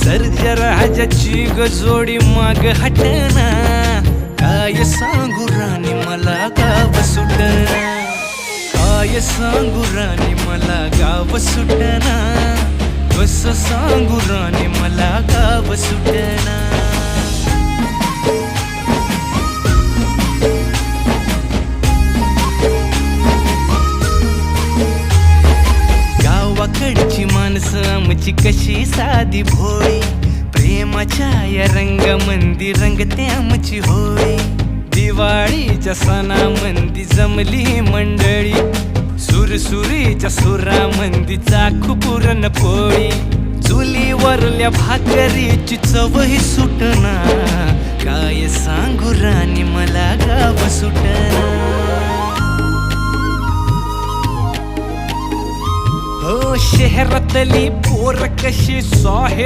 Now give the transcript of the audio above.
सर्जराजाची गजोडी माग हटना. काय सांगू राणी मला गाव सुटना. काय सांगू राणी मला गाव सुटना. कस सांगू राणी मला गाव सुटना. माणसं कशी साधी भोळी? प्रेमाच्या या रंगामंदी रंगते आमची होळी. दिवाळीच्या सणामंदी जमली मंडळी. सुरसुरीच्या सुरामंदी चाखू पुरण पोळी. चुलीवरल्या भाकरीची चवही सुटना काय शहरातली पोर कशी साहे